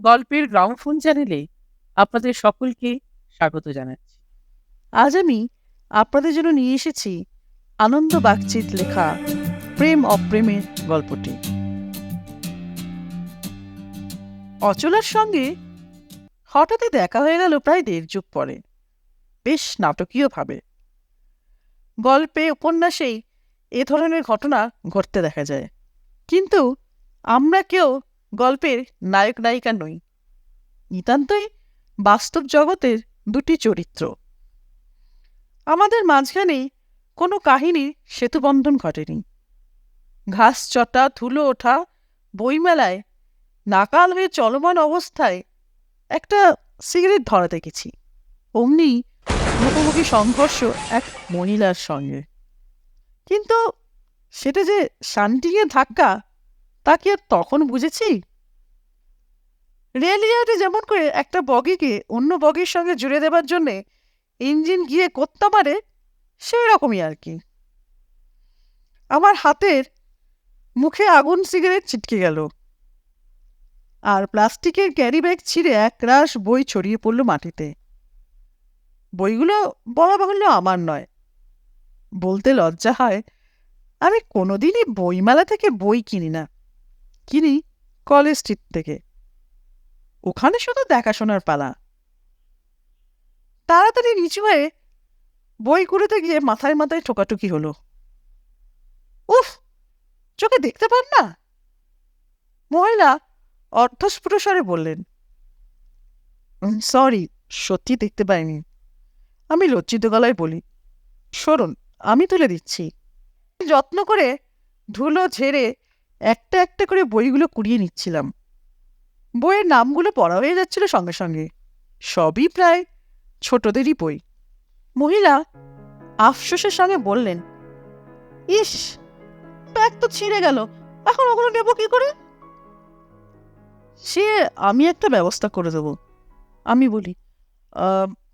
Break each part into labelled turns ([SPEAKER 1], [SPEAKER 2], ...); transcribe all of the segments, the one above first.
[SPEAKER 1] গল্পের গ্রামফোন চ্যানেলে আপনাদের সকলকে স্বাগত জানাচ্ছি। আজ আমি আপনাদের জন্য নিয়ে এসেছি আনন্দ বাগচিত লেখা প্রেম অপ্রেমের গল্পটি। অচলার সঙ্গে হঠাৎই দেখা হয়ে গেল প্রায় দেড় যুগ পরে, বেশ নাটকীয়ভাবে। গল্পে, উপন্যাসেই এ ধরনের ঘটনা ঘটতে দেখা যায়। কিন্তু আমরা কেউ গল্পের নায়ক, নায়িকা নই, নিতান্তই বাস্তব জগতের দুটি চরিত্র। আমাদের মাঝখানে কোনো কাহিনীর সেতুবন্ধন ঘটেনি। ঘাস চটা, ধুলো ওঠা, বইমেলায়, নাকাল হয়ে চলমান অবস্থায় একটা সিগারেট ধরা দেখেছি। অমনি মুখোমুখি সংঘর্ষ এক মহিলার সঙ্গে। কিন্তু সেটা যে শান্তিকে ধাক্কা, তা কি আর তখন বুঝেছি? রেলইয়ার্ডে যেমন করে একটা বগিকে অন্য বগির সঙ্গে জুড়ে দেবার জন্যে ইঞ্জিন গিয়ে করতে পারে সেই রকমই আর কি। আমার হাতের মুখে আগুন সিগারেট ছিটকে গেল। আর প্লাস্টিকের ক্যারি ব্যাগ ছিঁড়ে এক রাশ বই ছড়িয়ে পড়ল মাটিতে। বইগুলো বলা বাহুল্য আমার নয়। বলতে লজ্জা হয়, আমি কোনোদিনই বইমেলা থেকে বই কিনি না। কিনি কলেজ স্ট্রিট থেকে। ওখানে শুধু দেখাশোনার পালা। তাড়াতাড়ি নিচু হয়ে বই কুড়োতে গিয়ে মাথায় মাথায় ঠোকাটুকি হলো। উফ, চোখে দেখতে পান না? মহিলা অর্ধস্ফুট স্বরে বললেন সরি সত্যি দেখতে পাইনি। আমি লজ্জিত গলায় বলি সরুন আমি তুলে দিচ্ছি। যত্ন করে ধুলো ঝেড়ে একটা একটা করে বইগুলো কুড়িয়ে নিচ্ছিলাম। বইয়ের নামগুলো পড়া হয়ে যাচ্ছিল সঙ্গে সঙ্গে। সবই প্রায় ছোটদেরই বই। মহিলা আফসোসের সঙ্গে বললেন, ইস ব্যাগ তো ছিঁড়ে গেল, এখন ওগুলো নেব কি করে? সে আমি একটা ব্যবস্থা করে দেব, আমি বলি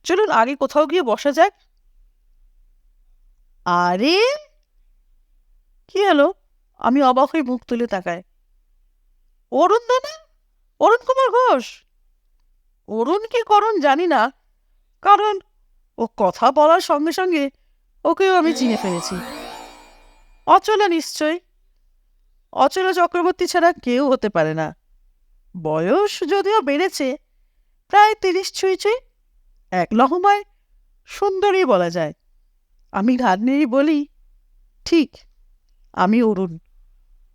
[SPEAKER 1] চলুন আগে কোথাও গিয়ে বসা যাক। আরে? কি হলো? আমি অবাক হয়ে মুখ তুলে তাকায় অরুণ দা না অরুণ কুমার ঘোষ? অরুণ কি করণ জানি না, কারণ ও কথা বলার সঙ্গে সঙ্গে ওকেও আমি চিনে ফেলেছি। অচলা নিশ্চয়। অচলা চক্রবর্তী ছাড়া কেউ হতে পারে না। বয়স যদিও বেড়েছে, প্রায় তিরিশ ছুঁই ছুঁই, এক লহমায় সুন্দরী বলা যায়। আমি ঘাট নেই বলি, ঠিক, আমি অরুণ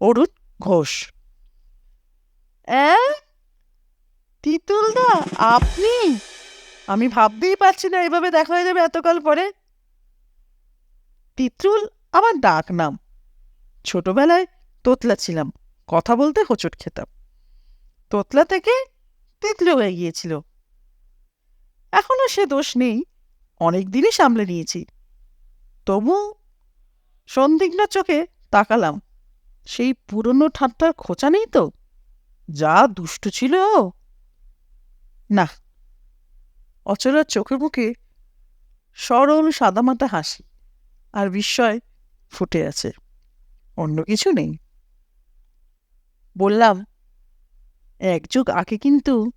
[SPEAKER 1] অরুণ ঘোষ। অ্যাঁ? তিতুলদা, আপনি? আমি ভাবতেই পারছি না, এভাবে দেখা হয়ে যাবে এতকাল পরে। তিতুল আমার ডাক নাম। ছোটবেলায় তোতলা ছিলাম, কথা বলতে হোঁচট খেতাম। তোতলা থেকে তিতলি হয়ে গিয়েছিল। এখনও সে দোষ নেই, অনেক দিনই সামলে নিয়েছি। তবু সন্দিগ্ন চোখে তাকালাম, সেই পুরনো ঠাট্টার খোঁচা নেই তো? যা দুষ্ট ছিল। না অচলার চোখে মুখে সরল সাদামাটা হাসি আর বিস্ময় ফুটে আছে। অন্য কিছু নেই। বললাম, এক যুগ আগে কিন্তু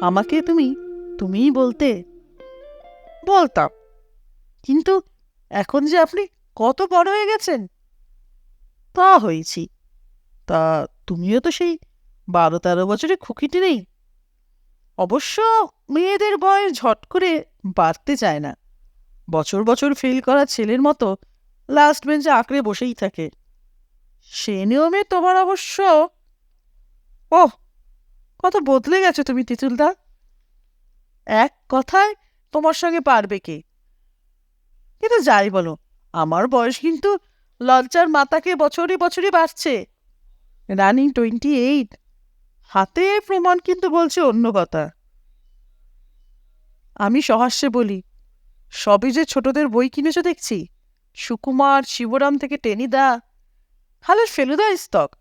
[SPEAKER 1] আমাকে তুমি, তুমিই বলতে? বলতাম। কিন্তু এখন যে আপনি কত বড় হয়ে গেছেন? তা হয়েছি। তা তুমিও তো সেই বারো তেরো বছরে খুকিটি নেই? অবশ্য মেয়েদের বয়স ঝট করে বাড়তে চায় না। বছর বছর ফেল করা ছেলের মতো লাস্ট বেঞ্চে আঁকড়ে বসেই থাকে। সে নিয়মে তোমার অবশ্য ওহ, কত বদলে গেছো তুমি তিতুলদা। এক কথায় তোমার সঙ্গে পারবে কে? কিন্তু যাই বলো, আমার বয়স কিন্তু লজ্জার মাতাকে বছরই বছরই বাড়ছে। রানিং টোয়েন্টি এইট হাতে প্রমাণ কিন্তু বলছে অন্য কথা। আমি সহাস্যে বলি, সবই যে ছোটদের বই কিনেছো দেখছি, সুকুমার, শিবরাম থেকে টেনিদা হালের ফেলুদা স্তক।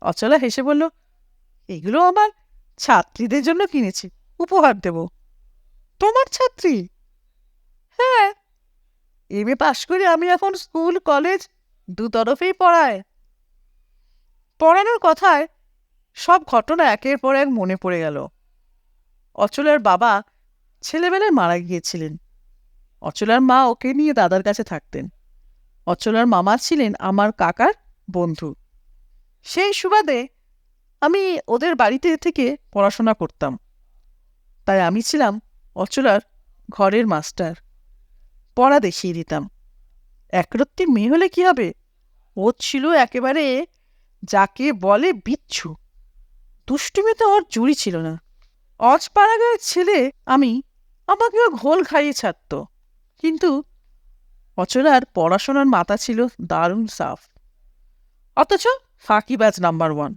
[SPEAKER 1] অচলা হেসে বলল, এগুলো আমার ছাত্রীদের জন্য কিনেছি, উপহার দেব। তোমার ছাত্রী? হ্যাঁ। এম এ পাশ করে আমি এখন স্কুল, কলেজ দু তরফেই পড়ায়। পড়ানোর কথায় সব ঘটনা একের পর এক মনে পড়ে গেল। অচলার বাবা ছেলেবেলায় মারা গিয়েছিলেন। অচলার মা ওকে নিয়ে দাদার কাছে থাকতেন। অচলার মামা ছিলেন আমার কাকার বন্ধু। সেই সুবাদে আমি ওদের বাড়িতে থেকে পড়াশোনা করতাম। তাই আমি ছিলাম অচলার ঘরের মাস্টার। পড়া দেখিয়ে দিতাম। একরত্তি মেয়ে হলে কি হবে? ও ছিল একেবারে যাকে বলে বিচ্ছু। দুষ্টুমিতে ওর জুড়ি ছিল না। অজপাড়াগাঁয়ের ছেলে আমি, আমাকেও ঘোল খাইয়ে ছাড়ত। কিন্তু অচলার পড়াশোনার মাথা ছিল দারুণ সাফ। অথচ ফাঁকিবাজ নাম্বার ওয়ান।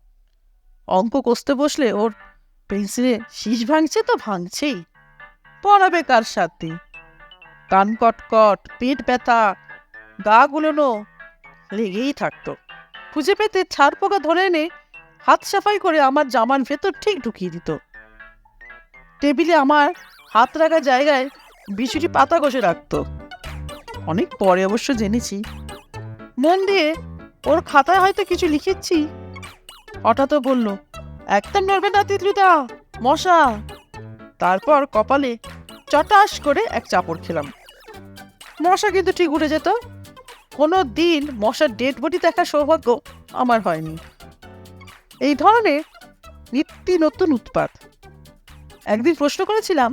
[SPEAKER 1] অঙ্ক কষতে বসলে ওর পেন্সিলে শীষ ভাঙছে তো ভাঙছেই। পড়াবে কার সাথে কান কটকট, পেট ব্যথা, গা গুলোনো, লেগেই থাকতো। খুঁজে পেতে ছাড় পোকা ধরে এনে হাত সাফাই করে আমার জামার ভেতর ঠিক ঢুকিয়ে দিত। টেবিলে আমার হাত রাখা জায়গায় বিছুটি পাতা কষে রাখতো। অনেক পরে অবশ্য জেনেছি। মন দিয়ে ওর খাতায় হয়তো কিছু লিখেছি। হঠাৎ বলল একদম নড়বে না তিতলুদা মশা। তারপর কপালে চটাস করে এক চাপড় খেলাম। মশা কিন্তু ঠিক উঠে যেত। কোনো দিন মশার ডেড বডি দেখার সৌভাগ্য আমার হয়নি। এই ধরনের নিত্য নতুন উৎপাত। একদিন প্রশ্ন করেছিলাম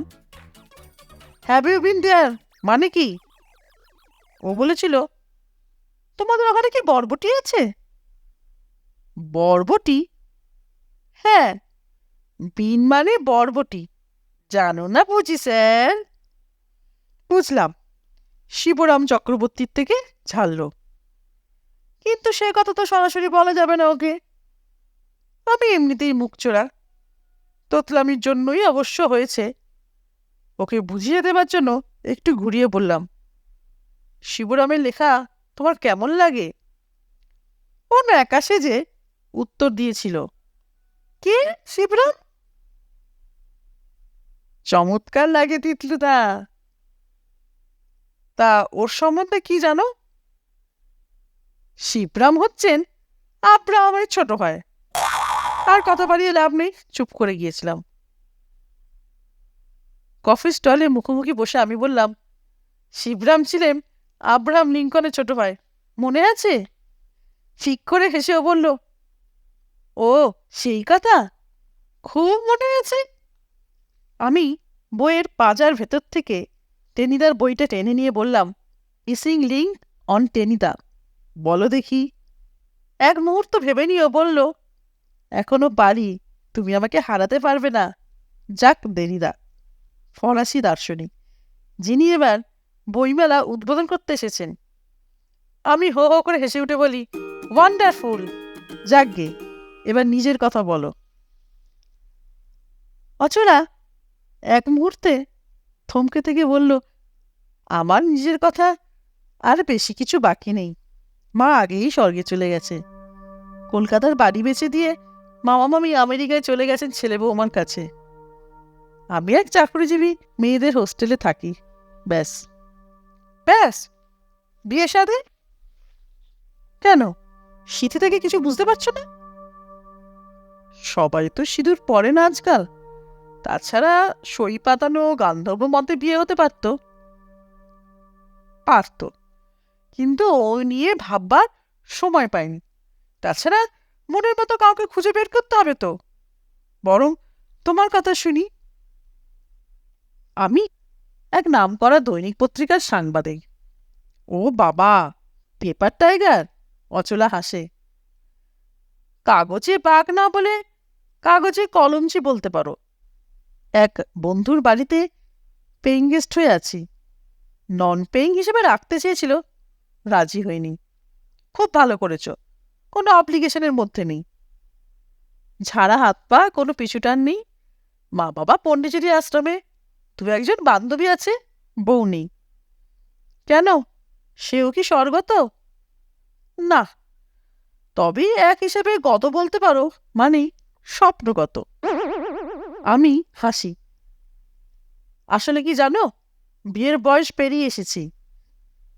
[SPEAKER 1] হ্যাভ ইউ বিন দেয়ার মানে কি? ও বলেছিল, তোমাদের ওখানে কি বরবটি আছে? বরবটি? হ্যাঁ বিন মানে বরবটি। জানো না বুঝি, স্যার? বুঝলাম, শিবরাম চক্রবর্তীর থেকে ঝাললো কিন্তু সে কথা তো সরাসরি বলা যাবে না ওকে। আমি এমনিতেই মুখ চোরা তোতলামির জন্যই অবশ্য হয়েছে। ওকে বুঝিয়ে দেবার জন্য একটু ঘুরিয়ে বললাম, শিবরামের লেখা তোমার কেমন লাগে? ও ন্যাকাশে যে উত্তর দিয়েছিল, কে শিবরাম? চমৎকার লাগে তিতলুদা তা ওর সম্বন্ধে কি জানো? শিবরাম হচ্ছেন আব্রাহামের ছোট হয় আর কথা বাড়িয়ে লাভ নেই। চুপ করে গিয়েছিলাম। কফি স্টলে মুখোমুখি বসে আমি বললাম, শিবরাম ছিলেন আব্রাহাম লিঙ্কনের ছোট ভাই। মনে আছে? ঠিক করে হেসেও বলল, ও, সেই কথা? খুব মনে আছে। আমি বইয়ের পাজার ভেতর থেকে টেনিদার বইটা টেনে নিয়ে বললাম, ইসিং লিঙ্ক অন টেনিদা। বলো দেখি। এক মুহূর্ত ভেবে নিয়েও বলল এখনও পারি, তুমি আমাকে হারাতে পারবে না। যাক, দেরিদা। ফরাসি দার্শনিক, যিনি এবার বইমেলা উদ্বোধন করতে এসেছেন। আমি হো হো করে হেসে উঠে বলি ওয়ান্ডারফুল যাকগে এবার নিজের কথা বলো। অচলা এক মুহূর্তে থমকে থেকে বলল, আমার নিজের কথা আর বেশি কিছু বাকি নেই। মা আগেই স্বর্গে চলে গেছে। কলকাতার বাড়ি বেচে দিয়ে মামা মামি আমেরিকায় চলে গেছেন ছেলে বৌমার কাছে। আমি এক চাকরিজীবী মেয়েদের হোস্টেলে থাকি। ব্যাস। ব্যাস। বিয়ে সাথে? কেন? শীতে থেকে কিছু বুঝতে পারছ না? সবাই তো সিঁদুর পরে না আজকাল। তাছাড়া সই পাতানো, গান্ধর্ব মতে বিয়ে হতে পারত। পারত। কিন্তু ও নিয়ে ভাববার সময় পাইনি। তাছাড়া মনের মতো কাউকে খুঁজে বের করতে হবে তো। বরং তোমার কথা শুনি। আমি এক নামকরা দৈনিক পত্রিকার সাংবাদিক। ও বাবা, পেপার টাইগার, অচলা হাসে। কাগজে বাঘ না বলে কাগজে কলমচি বলতে পারো। এক বন্ধুর বাড়িতে পেইং গেস্ট হয়ে আছি। নন পেইং হিসেবে রাখতে চেয়েছিল, রাজি হয়নি। খুব ভালো করেছ। কোনো অপ্লিকেশনের মধ্যে নেই। ঝাড়া হাত পা, কোনো পিছুটান নেই। মা বাবা পণ্ডিচেরি আশ্রমে দু একজন বান্ধবী আছে, বউ নেই। কেন? সেও কি স্বর্গত? না। তবে এক হিসেবে গত বলতে পারো মানে স্বপ্নগত। আমি হাসি। আসলে কি জানো, বিয়ের বয়স পেরিয়ে এসেছি।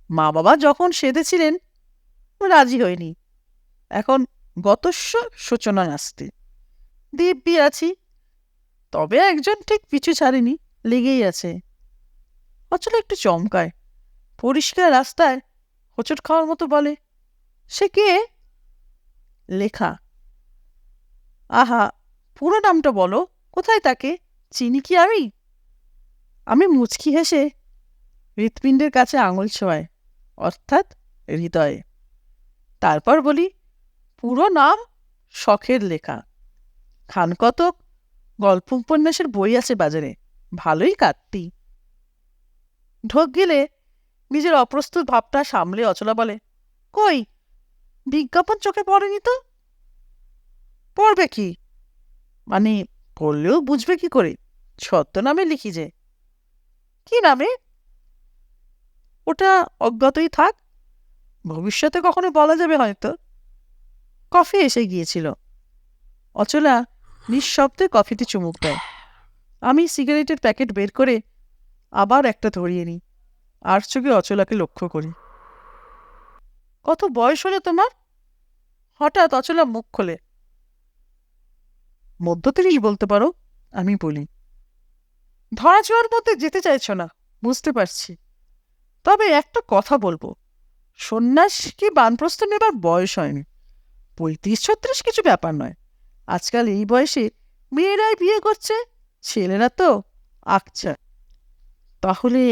[SPEAKER 1] মা বাবা যখন সেধেছিলেন, রাজি হয়নি। এখন গতস্ব সূচনায় আসতে। দিব্যি আছি, তবে একজন ঠিক পিছু ছাড়েনি, লেগেই আছে। অচল একটু চমকায়, পরিষ্কার রাস্তায় হোঁচট খাওয়ার মতো বলে, সে কে? লেখা, আহা, পুরো নামটা বলো, কোথায় তাকে? চিনি কি আমি? আমি মুচকি হেসে হৃৎপিণ্ডের কাছে আঙুল ছোঁয়ায়, অর্থাৎ হৃদয়ে। তারপর বলি পুরো নাম শখের লেখা। খান কতক গল্প উপন্যাসের বই আছে বাজারে, ভালোই কাটতি। ঢোক গেলে নিজের অপ্রস্তুত ভাবটা সামলে অচলা বলে, কই, বিজ্ঞাপন চোখে পড়েনি তো? পড়বে কি? মানে পড়লেও বুঝবে কি করে? সত্য ছদ্মনামে লিখি যে। কি নামে? ওটা অজ্ঞাতই থাক, ভবিষ্যতে কখনো বলা যাবে হয়তো। কফি এসে গিয়েছিল। অচলা নিঃশব্দে কফিতে চুমুক দেয়। আমি সিগারেটের প্যাকেট বের করে আবার একটা ধরিয়ে নিই। আর চোখে অচলাকে লক্ষ্য করি। কত বয়স হলো তোমার? হঠাৎ অচলা মুখ খোলে। মধ্য তিরিশ বলতে পারো, আমি বলি। ধরা ছোঁয়ার মধ্যে যেতে চাইছ না, বুঝতে পারছি। তবে একটা কথা বলব। সন্ন্যাস কি বানপ্রস্থ নেবার বয়স হয়নি। পঁয়ত্রিশ, ছত্রিশ কিছু ব্যাপার নয়। আজকাল এই বয়সে মেয়েরাই বিয়ে করছে, ছেলেরা তো আচ্ছা তাহলে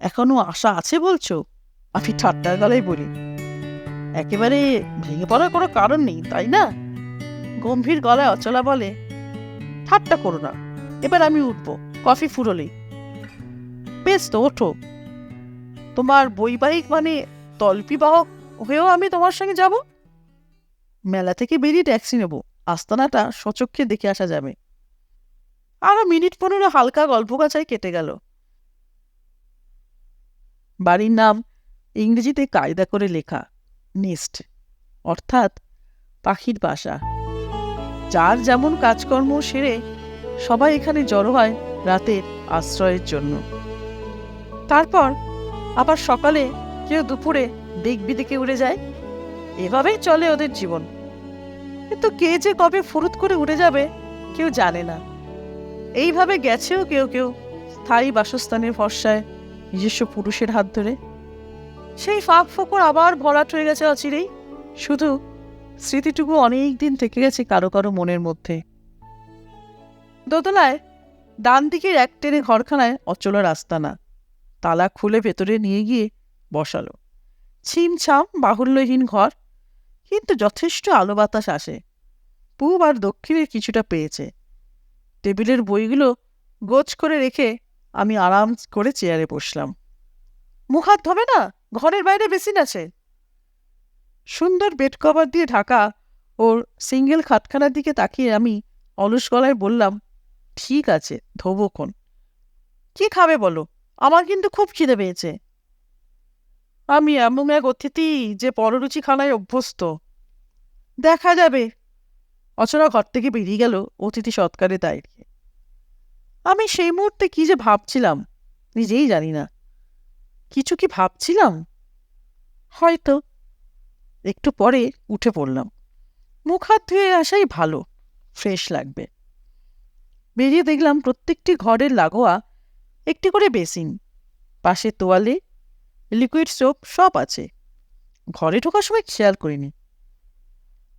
[SPEAKER 1] এখনও আশা আছে বলছো? আমি ঠাট্টার গলায় বলি। একেবারে ভেঙে পড়ার কোনো কারণ নেই, তাই না? গম্ভীর গলায় অচলা বলে, ঠাট্টা করো না, এবার আমি উঠবো, কফি ফুরোলেই বেশ তো, ওঠো। তোমার বৈবাহিক মানে তল্পিবাহক হয়েও আমি তোমার সঙ্গে যাব? মেলা থেকে বেরিয়ে ট্যাক্সি নেব। আস্তানাটা সচক্ষে দেখে আসা যাবে। আরও মিনিট পনেরো হালকা গল্প গাছায় কেটে গেল। বাড়ির নাম ইংরেজিতে কায়দা করে লেখা নেস্ট অর্থাৎ পাখির বাসা। যার যেমন কাজকর্ম সেরে সবাই এখানে জড়ো হয় রাতের আশ্রয়ের জন্য। তারপর আবার সকালে কেউ দুপুরে দিক বিদিকে উড়ে যায়। এভাবেই চলে ওদের জীবন। কিন্তু কে যে কবে ফুরুত করে উড়ে যাবে, কেউ জানে না। এইভাবে গেছেও কেউ কেউ স্থায়ী বাসস্থানের ভরসায় নিজস্ব পুরুষের হাত ধরে। সেই ফাঁক ফোকর আবার ভরাট হয়ে গেছে অচিরেই। শুধু স্মৃতিটুকু অনেক দিন থেকে গেছে কারও কারও মনের মধ্যে। দোতলায় ডান দিকের এক টেনে ঘরখানায় অচলার আস্তানা তালা খুলে ভেতরে নিয়ে গিয়ে বসালো। ছিমছাম বাহুল্যহীন ঘর কিন্তু যথেষ্ট আলো বাতাস আসে। পূব আর দক্ষিণের কিছুটা পেয়েছে। টেবিলের বইগুলো গোছ করে রেখে আমি আরাম করে চেয়ারে বসলাম। মুখ হাত ধবে না? ঘরের বাইরে বেসিন আছে। সুন্দর বেড কভার দিয়ে ঢাকা ওর সিঙ্গেল খাটখানার দিকে তাকিয়ে আমি অলস গলায় বললাম, ঠিক আছে ধোবক্ষণ কি খাবে বলো? আমার কিন্তু খুব খিদে পেয়েছে। আমি এমন এক অতিথি যে পররুচি খানায় অভ্যস্ত। দেখা যাবে। অচরা ঘর থেকে বেরিয়ে গেল অতিথি সৎকারে দাঁড়িয়ে আমি সেই মুহূর্তে কি যে ভাবছিলাম, নিজেই জানি না। কিছু কি ভাবছিলাম? হয়তো। একটু পরে উঠে পড়লাম। মুখ হাত ধুয়ে আসাই ভালো, ফ্রেশ লাগবে। বেরিয়ে দেখলাম প্রত্যেকটি ঘরের লাগোয়া একটি করে বেসিন পাশে তোয়ালে লিকুইড সোপ সব আছে। ঘরে ঢোকার সময় খেয়াল করিনি।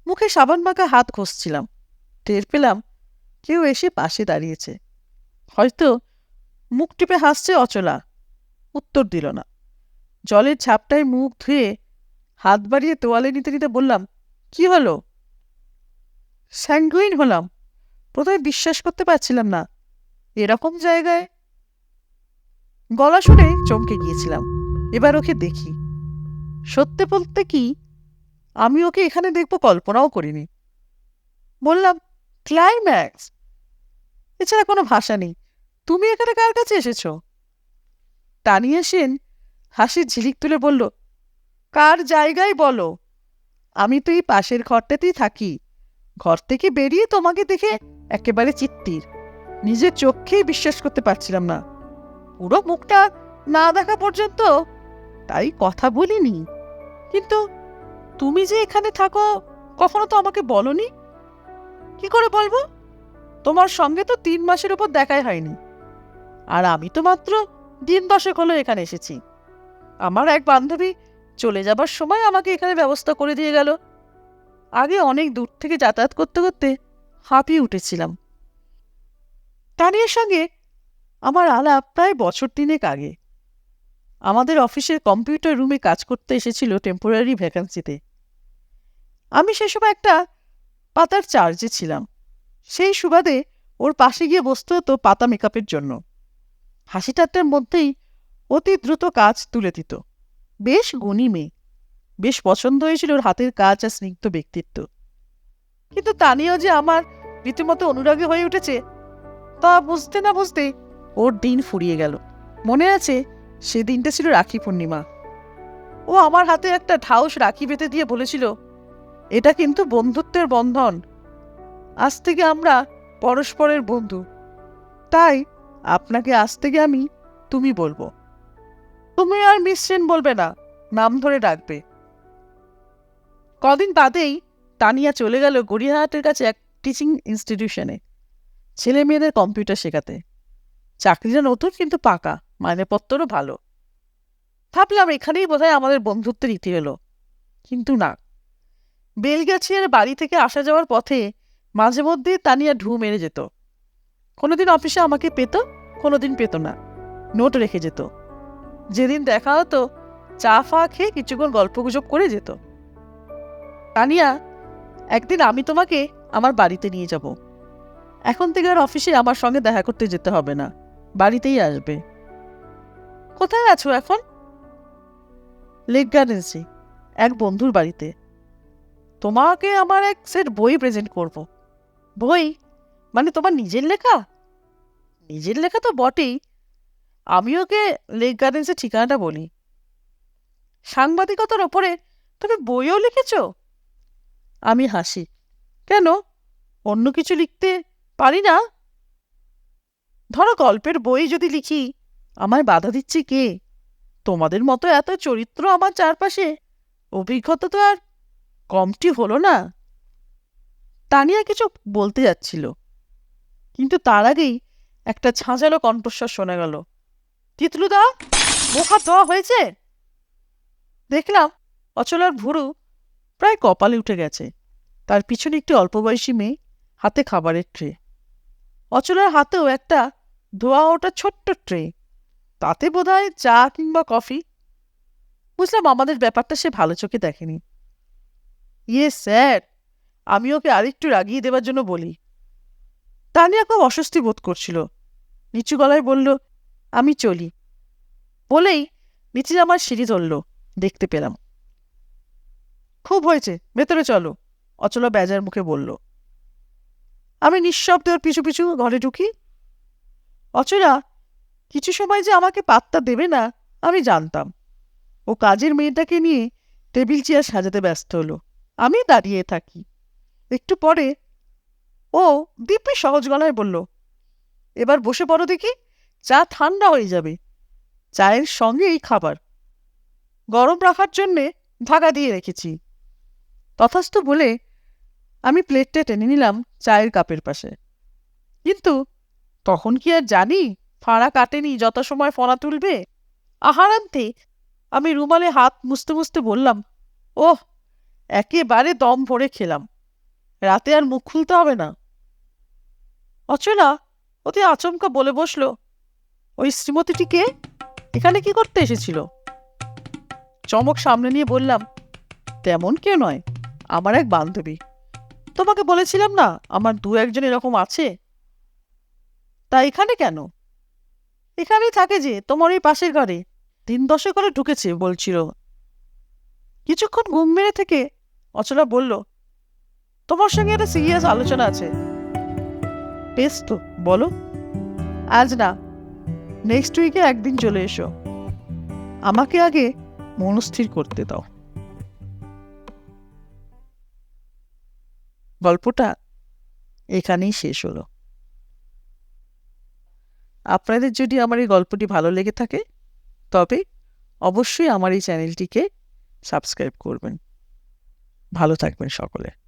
[SPEAKER 1] মুখে সাবান মাখা হাত ঘষছিলাম। টের পেলাম কেউ এসে পাশে দাঁড়িয়েছে। হয়তো মুখ টিপে হাসছে অচলা। উত্তর দিল না। জলের ছাপটায় মুখ ধুয়ে হাত বাড়িয়ে তোয়ালে নিতে নিতে বললাম, কি হলো? স্যাঙ্গুইন হলাম। প্রথমে বিশ্বাস করতে পারছিলাম না। এরকম জায়গায়? গলা শুনে চমকে গিয়েছিলাম। এবার ওকে দেখি। সত্যি বলতে কি, আমি ওকে এখানে দেখব কল্পনাও করিনি। বললাম, ক্লাইম্যাক্স? এছাড়া কোনো ভাষা নেই। তুমি এখানে কার কাছে এসেছ? তানিয়া সেন হাসির ঝিলিক তুলে বলল, কার জায়গায় বলো? আমি তো এই পাশের ঘরটাতেই থাকি। ঘর থেকে বেরিয়ে তোমাকে দেখে একেবারে চিত্তির। নিজের চোখেই বিশ্বাস করতে পারছিলাম না। পুরো মুখটা না দেখা পর্যন্ত তাই কথা বলিনি। কিন্তু তুমি যে এখানে থাকো, কখনো তো আমাকে বলনি? কি করে বলব? তোমার সঙ্গে তো তিন মাসের উপর দেখাই হয়নি। আর আমি তো মাত্র দিন দশেক হলো এখানে এসেছি। আমার এক বান্ধবী চলে যাবার সময় আমাকে এখানে ব্যবস্থা করে দিয়ে গেল। আগে অনেক দূর থেকে যাতায়াত করতে করতে হাঁপিয়ে উঠেছিলাম। তানিয়ার সঙ্গে আমার আলাপ প্রায় বছর তিনেক আগে। আমাদের অফিসের কম্পিউটার রুমে কাজ করতে এসেছিল টেম্পোরারি ভ্যাকান্সিতে আমি সে সময় একটা পাতার চার্জে ছিলাম। সেই সুবাদে ওর পাশে গিয়ে বসতে হতো পাতা মেকআপের জন্য। হাসি ঠাট্টার মধ্যেই অতি দ্রুত কাজ তুলে দিত। বেশ গুণী মেয়ে। বেশ পছন্দ হয়েছিল ওর হাতের কাজ আর স্নিগ্ধ ব্যক্তিত্ব। কিন্তু তা নিয়েও যে আমার রীতিমতো অনুরাগী হয়ে উঠেছে, তা বুঝতে না বুঝতে ওর দিন ফুরিয়ে গেল। মনে আছে সে দিনটা ছিল রাখি পূর্ণিমা। ও আমার হাতে একটা ঢাউস রাখি বেঁধে দিয়ে বলেছিল, এটা কিন্তু বন্ধুত্বের বন্ধন। আজ থেকে আমরা পরস্পরের বন্ধু। তাই আপনাকে আজ থেকে আমি তুমি বলব। তুমি আর মিস সেন বলবে না, নাম ধরে ডাকবে। কদিন বাদেই তানিয়া চলে গেল গড়িয়াহাটের কাছে এক টিচিং ইনস্টিটিউশনে। ছেলে মেয়েদের কম্পিউটার শেখাতে। চাকরিটা নতুন কিন্তু পাকা। মাইনেপত্রও ভালো। ভাবলাম এখানেই বোধহয় আমাদের বন্ধুত্বের ইতি হলো। কিন্তু না। বেলগাছিয়ার বাড়ি থেকে আসা যাওয়ার পথে মাঝে মধ্যে তানিয়া ঢু মেরে যেত। কোনোদিন অফিসে আমাকে পেত, কোনোদিন পেত না। নোট রেখে যেত। যেদিন দেখা হতো, চা ফা খেয়ে কিছুক্ষণ গল্পগুজব করে যেত। তানিয়া, একদিন আমি তোমাকে আমার বাড়িতে নিয়ে যাব। এখন থেকে আর অফিসে আমার সঙ্গে দেখা করতে যেতে হবে না। বাড়িতেই আসবে। কোথায় আছো এখন? লেক গার্ডেন্সে এক বন্ধুর বাড়িতে। তোমাকে আমার এক সেট বই প্রেজেন্ট করব। বই? মানে তোমার নিজের লেখা? নিজের লেখা তো বটেই। আমি ওকে লেক গার্ডেন্সের ঠিকানাটা বলি। সাংবাদিকতার ওপরে তুমি বইও লিখেছ? আমি হাসি। কেন? অন্য কিছু লিখতে পারি না? ধরো গল্পের বই যদি লিখি আমায় বাধা দিচ্ছে কে? তোমাদের মতো এত চরিত্র আমার চারপাশে, অভিজ্ঞতা তো আর কমটি হলো না। তানিয়া কিছু বলতে যাচ্ছিল। কিন্তু তার আগেই একটা ছাঁচালো কণ্ঠস্বর শোনা গেল। তিতলুদা মুখ ধোয়া হয়েছে? দেখলাম অচলার ভুরু প্রায় কপালে উঠে গেছে। তার পিছনে একটি অল্প বয়সী মেয়ে হাতে খাবারের ট্রে। অচলার হাতেও একটা ধোয়া ওটা ছোট্ট ট্রে। তাতে বোধহয় চা কিংবা কফি? বুঝলাম আমাদের ব্যাপারটা সে ভালো চোখে দেখেনি। ইয়ে স্যার, আমি ওকে আরেকটু রাগিয়ে দেবার জন্য বলি। তানিয়া খুব অস্বস্তি বোধ করছিল। নিচু গলায় বলল, আমি চলি। বলেই নিচে আমার সিঁড়ি ধরল, দেখতে পেলাম। খুব হয়েছে, ভেতরে চলো, অচলা বেজার মুখে বলল। আমি নিঃশব্দে ওর পিছু পিছু ঘরে ঢুকি? অচলা কিছু সময় যে আমাকে পাত্তা দেবে না, আমি জানতাম। ও কাজের মেয়েটাকে নিয়ে টেবিল চেয়ার সাজাতে ব্যস্ত হলো। আমি দাঁড়িয়ে থাকি। একটু পরে ও দিব্যি সহজ গলায় বলল, এবার বসে পড়ো দেখি, চা ঠান্ডা হয়ে যাবে। চায়ের সঙ্গে এই খাবার। গরম রাখার জন্যে ঢাকা দিয়ে রেখেছি তথাস্থ বলে আমি প্লেটটা টেনে নিলাম চায়ের কাপের পাশে। কিন্তু তখন কি আর জানি ফাঁড়া কাটেনি, যত সময় ফনা তুলবে? আহারান্তে আমি রুমালে হাত মুছতে মুছতে বললাম, ওহ, একেবারে দম ভরে খেলাম। রাতে আর মুখ খুলতে হবে না। অচলা অতি আচমকা বলে বসল, ওই শ্রীমতীটি কে? এখানে কি করতে এসেছিল? চমক সামনে নিয়ে বললাম, তেমন কেউ নয়, আমার এক বান্ধবী। তোমাকে বলেছিলাম না, আমার দু একজন এরকম আছে? তা এখানে কেন? এখানেই থাকে যে, তোমার ওই পাশের ঘরে। দিন দশে করে ঢুকেছে, বলছিল। কিছুক্ষণ ঘুম মেরে থেকে অচলা বলল, তোমার সঙ্গে একটা সিরিয়াস আলোচনা আছে। বেশ তো, বলো। আজ না নেক্সট উইকে একদিন চলে এসো। আমাকে আগে মনস্থির করতে দাও। গল্পটা এখানেই শেষ হলো। আপনাদের যদি আমার এই গল্পটি ভালো লেগে থাকে, তবে অবশ্যই আমার এই চ্যানেলটিকে সাবস্ক্রাইব করবেন। ভালো থাকবেন সকলে।